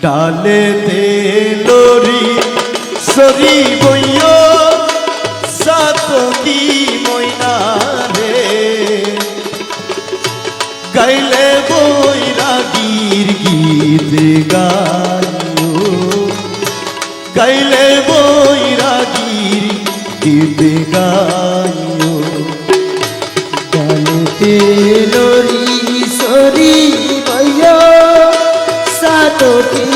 ডালে দে lorry sorry বইয় সাতকি ময়না রে। গাইলে বৈরাগীর গীত গাইও গাইলে বৈরাগীর গীত গাইও গালেতে লরি সাতটি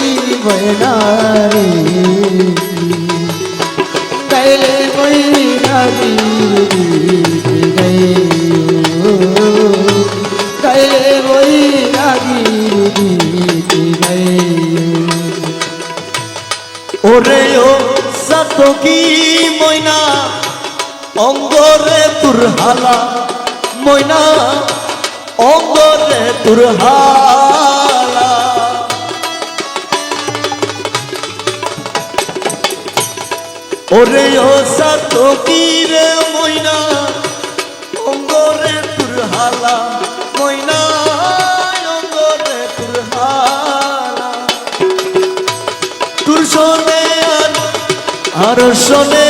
বয়নারে গাইলে বৈরাগী গাইও। গাইলে বৈরাগী গাইও। ওরে ও সাতকি ময়না, অঙ্গরে তোর হালা ময়না, অঙ্গরে তোর ওরে ও সাতকি রে ময়না, অঙ্গরে তোর হালা ময়না, অঙ্গরে তোর হালা তোর শোনে আর শোনে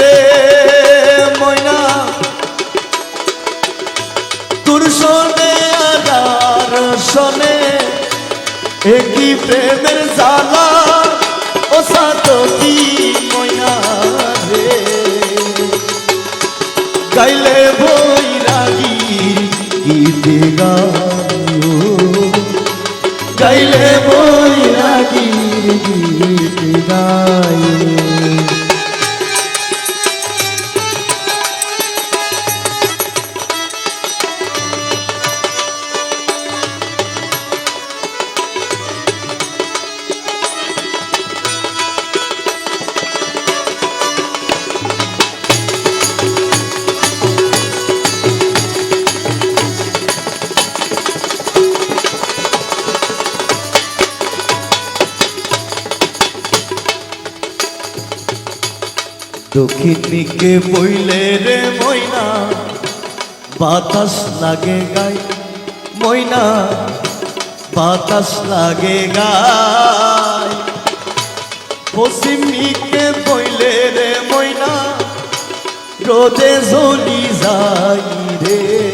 রে ময়না। তোর শোনে আর শোনে একই প্রেমের জালা ও সাতী ময়না। রে গাইলে রাগি গীতে গাও গাইলে বই রাগি গীতে গাইও। দক্ষিণ দিকে বইলে রে ময়না, বাতাস লাগে গাই ময়না, বাতাস লাগে গাই। পশ্চিমীকে বইলে রে ময়না, রোদে জ্বলি যাই রে।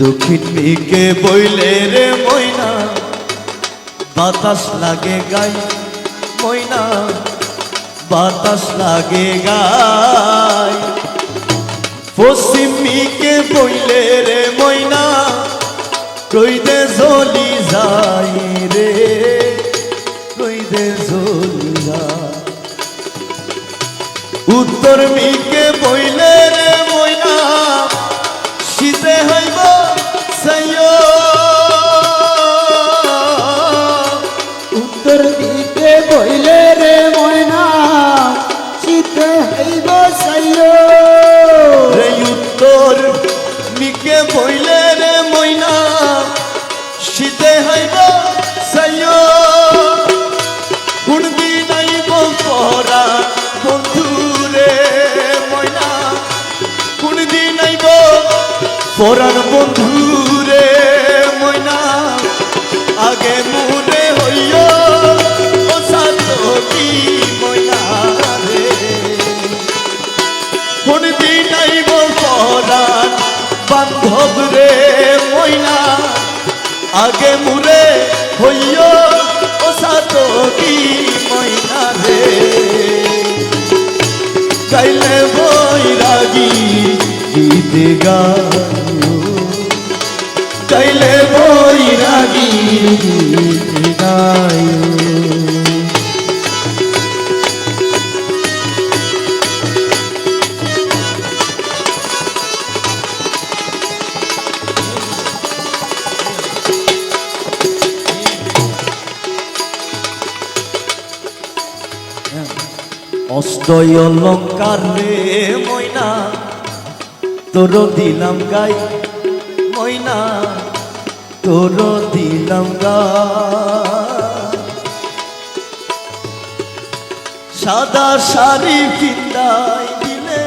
দক্ষিণ দিকে বইলে রে ময়না। বাতাস লাগে গাই ময়না। বাতাস লাগে গাই। পশ্চিম দিকে বইলে রে ময়না। রইদে জ্বলি যাই রে। রইদে জ্বলি যায় উত্তর মিকে বইলে রে পরাণ বন্ধু রে ময়না, আগে মুরে হইয় বান্ধব রে ময়না, আগে মুরে হইয় ও সাতী ময়না রে? গাইলে বৈরাগী গীত গাইও গাইলে বৈরাগী গাইও অষ্টয় অলঙ্কার রে ময়না তোর দিলাম গাই ময়না তোর দিলাম সাদা শাড়ি পিন্দাই দিলে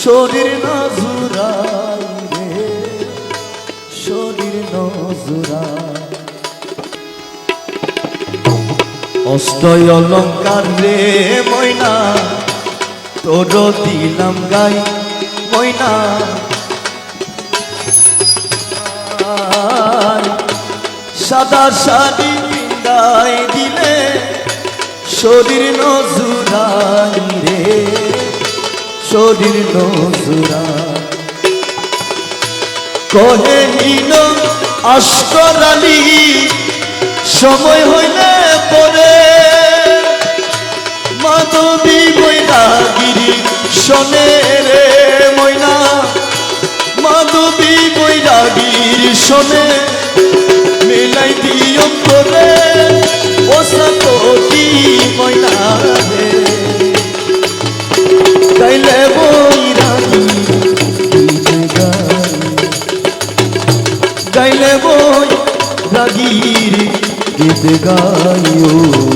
শরীর নজুরাই রে, শরীর নজুরাই। অষ্টয় অলঙ্কার রে ময়না তোর দিলাম গাই ময়না। সাদা শাড়ি পিন্দাই দিলে শরীর নজুরাই রে, শরীর নজুরাই কহে হীন আসকরালি সময় হইলে পরে। মাধবী বৈরাগিরি শোনে রে ময়না। মাধবী বৈরাগির শোনে মেলাই দিয়ম করে ও সাতী ময়না রে। গাইলে গীত গাইলে বই রাগির গীত গাইও।